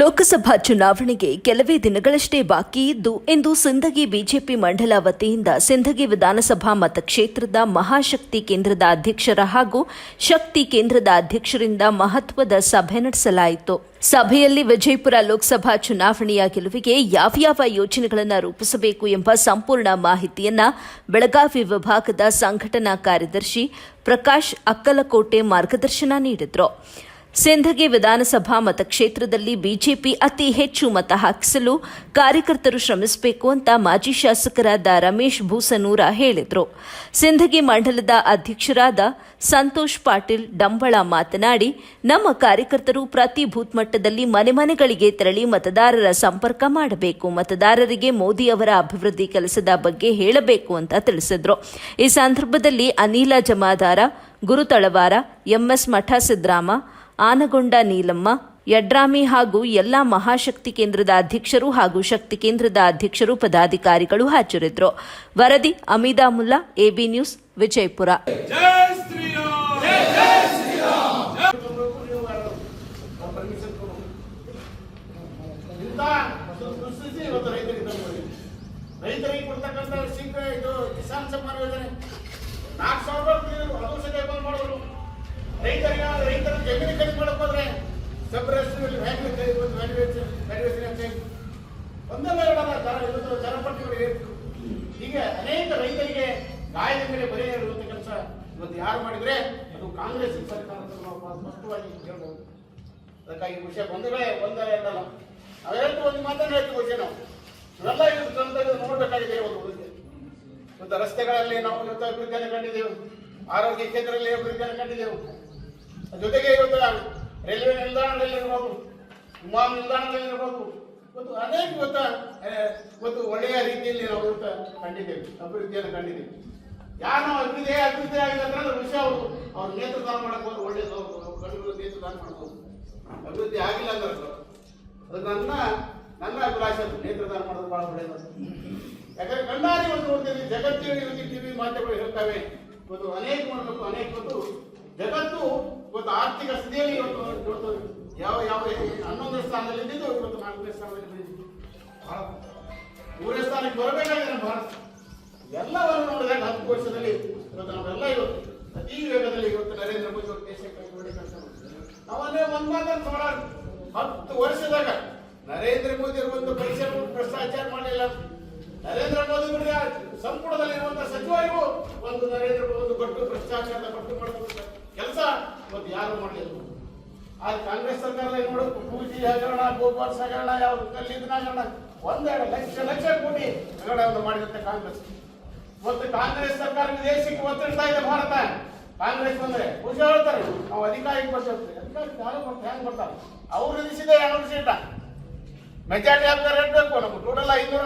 ಲೋಕಸಭಾ ಚುನಾವಣೆಗೆ ಕೆಲವೇ ದಿನಗಳಷ್ಟೇ ಬಾಕಿ ಇದ್ದು ಎಂದು ಸಿಂಧಗಿ ಬಿಜೆಪಿ ಮಂಡಲ ವತಿಯಿಂದ ಸಿಂಧಗಿ ವಿಧಾನಸಭಾ ಮತಕ್ಷೇತ್ರದ ಮಹಾಶಕ್ತಿ ಕೇಂದ್ರದ ಅಧ್ಯಕ್ಷರ ಹಾಗೂ ಶಕ್ತಿ ಕೇಂದ್ರದ ಅಧ್ಯಕ್ಷರಿಂದ ಮಹತ್ವದ ಸಭೆ ನಡೆಸಲಾಯಿತು. ಸಭೆಯಲ್ಲಿ ವಿಜಯಪುರ ಲೋಕಸಭಾ ಚುನಾವಣೆಯ ಗೆಲುವಿಗೆ ಯಾವ್ಯಾವ ಯೋಜನೆಗಳನ್ನು ರೂಪಿಸಬೇಕು ಎಂಬ ಸಂಪೂರ್ಣ ಮಾಹಿತಿಯನ್ನ ಬೆಳಗಾವಿ ವಿಭಾಗದ ಸಂಘಟನಾ ಕಾರ್ಯದರ್ಶಿ ಪ್ರಕಾಶ್ ಅಕ್ಕಲಕೋಟೆ ಮಾರ್ಗದರ್ಶನ ನೀಡಿದರು. ಸಿಂಧಗಿ ವಿಧಾನಸಭಾ ಮತಕ್ಷೇತ್ರದಲ್ಲಿ ಬಿಜೆಪಿ ಅತಿ ಹೆಚ್ಚು ಮತ ಹಾಕಿಸಲು ಕಾರ್ಯಕರ್ತರು ಶ್ರಮಿಸಬೇಕು ಅಂತ ಮಾಜಿ ಶಾಸಕರಾದ ರಮೇಶ್ ಭೂಸನೂರ ಹೇಳಿದರು. ಸಿಂಧಗಿ ಮಂಡಲದ ಅಧ್ಯಕ್ಷರಾದ ಸಂತೋಷ್ ಪಾಟೀಲ್ ಡಂಬಳ ಮಾತನಾಡಿ, ನಮ್ಮ ಕಾರ್ಯಕರ್ತರು ಪ್ರತಿ ಬೂತ್ ಮಟ್ಟದಲ್ಲಿ ಮನೆ ಮನೆಗಳಿಗೆ ತೆರಳಿ ಮತದಾರರ ಸಂಪರ್ಕ ಮಾಡಬೇಕು. ಮತದಾರರಿಗೆ ಮೋದಿ ಅವರ ಅಭಿವೃದ್ಧಿ ಕೆಲಸದ ಬಗ್ಗೆ ಹೇಳಬೇಕು ಅಂತ ತಿಳಿಸಿದ್ರು. ಈ ಸಂದರ್ಭದಲ್ಲಿ ಅನಿಲ ಜಮಾದಾರ, ಗುರುತಳವಾರ, ಎಂಎಸ್ ಮಠ ಸಿದ್ರಾಮ ಆನಗೊಂಡ ನೀಲಮ್ಮ, ಯಡ್ರಾಮಿ ಹಾಗೂ ಎಲ್ಲಾ ಮಹಾಶಕ್ತಿ ಕೇಂದ್ರದ ಅಧ್ಯಕ್ಷರು ಹಾಗೂ ಶಕ್ತಿ ಕೇಂದ್ರದ ಅಧ್ಯಕ್ಷರು ಪದಾಧಿಕಾರಿಗಳು ಹಾಜರಿದ್ದರು ವರದಿ ಅಮಿದಾ ಮುಲ್ಲಾ, ಎಬಿ ನ್ಯೂಸ್, ವಿಜಯಪುರ. ರೈತರಿಗೆ ಕೊಡ್ತಕ್ಕಂಥ ಶೀಘ್ರ ಇದು ಕಿಸಾನ್ ಸಮ್ಮಾನ ಹೀಗೆ ಅನೇಕ ರೈತರಿಗೆ ಗಾಯದ ಮೇಲೆ ಕೆಲಸ ಇವತ್ತು ಯಾರು ಮಾಡಿದ್ರೆ ಅದು ಕಾಂಗ್ರೆಸ್ ಸರ್ಕಾರ ಸ್ಪಷ್ಟವಾಗಿ ಅದಕ್ಕಾಗಿ ವಿಷಯ ಒಂದು ನಾವು ತಂತ್ರಜ್ಞಾನ ನೋಡಬೇಕಾಗಿದೆ ಒಂದು ರಸ್ತೆಗಳಲ್ಲಿ ನಾವು ಅಭಿವೃದ್ಧಿಯನ್ನು ಕಂಡಿದ್ದೆವು. ಆರೋಗ್ಯ ಕೇಂದ್ರದಲ್ಲಿ ಅಭಿವೃದ್ಧಿಯನ್ನು ಕಂಡಿದ್ದೆವು ಜೊತೆಗೆ ಇವತ್ತು ರೈಲ್ವೆ ನಿಲ್ದಾಣದಲ್ಲಿ ಇರ್ಬೋದು ವಿಮಾನ ನಿಲ್ದಾಣದಲ್ಲಿ ಮತ್ತು ಅನೇಕ ಇವತ್ತು ಒಳ್ಳೆಯ ರೀತಿಯಲ್ಲಿ ನಾವು ಕಂಡಿದ್ದೇವೆ, ಅಭಿವೃದ್ಧಿಯನ್ನು ಕಂಡಿದ್ದೇವೆ. ಯಾರು ನಾವು ಅಭಿವೃದ್ಧಿ ಅಭಿವೃದ್ಧಿ ಆಗಿದೆ ಅಂದ್ರೆ ವಿಷಯ ಅವರು, ಅವ್ರು ನೇತೃತ್ವ ಮಾಡಬಹುದು ಒಳ್ಳೆ ಒಳ್ಳೇದು, ಅವ್ರು ಕಣ್ಣುಗಳು ನೇತೃದಾನ ಮಾಡ್ಬೋದು ಅಭಿವೃದ್ಧಿ ಆಗಿಲ್ಲ ಅಂದ್ರೆ ಅದು. ನನ್ನ ನನ್ನ ಅಭಿಲಾಷೆ ಅದು ಮಾಡೋದು ಬಹಳ ಒಳ್ಳೇದು. ಯಾಕಂದ್ರೆ ಕಣ್ಣಾರಿ ಒಂದು ನೋಡ್ತೀವಿ ಜಗತ್ತಿನ ಇವತ್ತು ಟಿವಿ ಮಾಧ್ಯಮಗಳು ಹೇಳ್ತವೆ. ಇವತ್ತು ಅನೇಕ ಮಾಡಬೇಕು ಅನೇಕ ಇವತ್ತು ಜಗತ್ತು ಇವತ್ತು ಆರ್ಥಿಕ ಸ್ಥಿತಿಯಲ್ಲಿ ಇವತ್ತು ಯಾವ ಯಾವ ಹನ್ನೊಂದನೇ ಸ್ಥಾನದಲ್ಲಿ ಇದ್ದಿದ್ದು, ಇವತ್ತು ನಾಲ್ಕನೇ ಸ್ಥಾನದಲ್ಲಿ ಬಂದಿದ್ದು ಮೂರನೇ ಸ್ಥಾನಕ್ಕೆ ಬರಬೇಕಾಗಿದೆ ಭಾರತ. ಎಲ್ಲವನ್ನು ನೋಡಿದಾಗ ಹತ್ತು ವರ್ಷದಲ್ಲಿ ಇವತ್ತು ನಾವೆಲ್ಲ ಇವತ್ತು ಅತಿ ವೇಗದಲ್ಲಿ ಇವತ್ತು ನರೇಂದ್ರ ಮೋದಿ ಅವರು ದೇಶಕ್ಕೆ ಕೆಲಸ ಅವನೇ ಒಂದು ಮಾತನ್ನು ನೋಡ ಹತ್ತು ವರ್ಷದಾಗ ನರೇಂದ್ರ ಮೋದಿ ಅವರು ಒಂದು ಪರಿಸರ ಭ್ರಷ್ಟಾಚಾರ ಮಾಡಲಿಲ್ಲ. ನರೇಂದ್ರ ಮೋದಿ ಅವರಿಗೆ ಸಂಪುಟದಲ್ಲಿ ಇರುವಂತಹ ಸಚಿವರಿಗೂ ಒಂದು ನರೇಂದ್ರ ಮೋದಿ ಒಂದು ಗಟ್ಟು ಭ್ರಷ್ಟಾಚಾರದ ಮಾಡತಕ್ಕಂಥ ಕೆಲಸ ಇವತ್ತು ಯಾರು ಮಾಡಲಿಲ್ಲ. ಆದ್ರೆ ಕಾಂಗ್ರೆಸ್ ಸರ್ಕಾರದಲ್ಲಿ ನೋಡು ಪೂಜಿ ಹಗರಣ ಗೋಪಾಲ್ಸ್ ಹಗರಣ ಯಾವ ಕಲ್ಲಿದ್ದ ಹಗರಣ ಒಂದೆರಡು ಲಕ್ಷ ಲಕ್ಷ ಕೋಟಿ ಹಗರಣವನ್ನು ಮಾಡಿದಂತೆ ಕಾಂಗ್ರೆಸ್. ಇವತ್ತು ಕಾಂಗ್ರೆಸ್ ಸರ್ಕಾರ ವಿದೇಶಕ್ಕೆ ಒತ್ತಿಡ್ತಾ ಇದೆ ಭಾರತ. ಕಾಂಗ್ರೆಸ್ ಬಂದ್ರೆ ಪೂಜೆ ಹೇಳ್ತಾರೆ. ನಾವು ಅಧಿಕಾರಕ್ಕೆ ಬರ್ತೀವಿ ಬರ್ತಾರೆ? ಹೆಂಗ್ ಬರ್ತಾರೆ? ಅವ್ರು ವಿಧಿಸಿದೆ ಯಾರು ಸೀಟ ಮೆಜಾರಿಟಿ ಆಗ್ತಾರೆ ಬೇಕು ಟೋಟಲ್ ಐನೂರ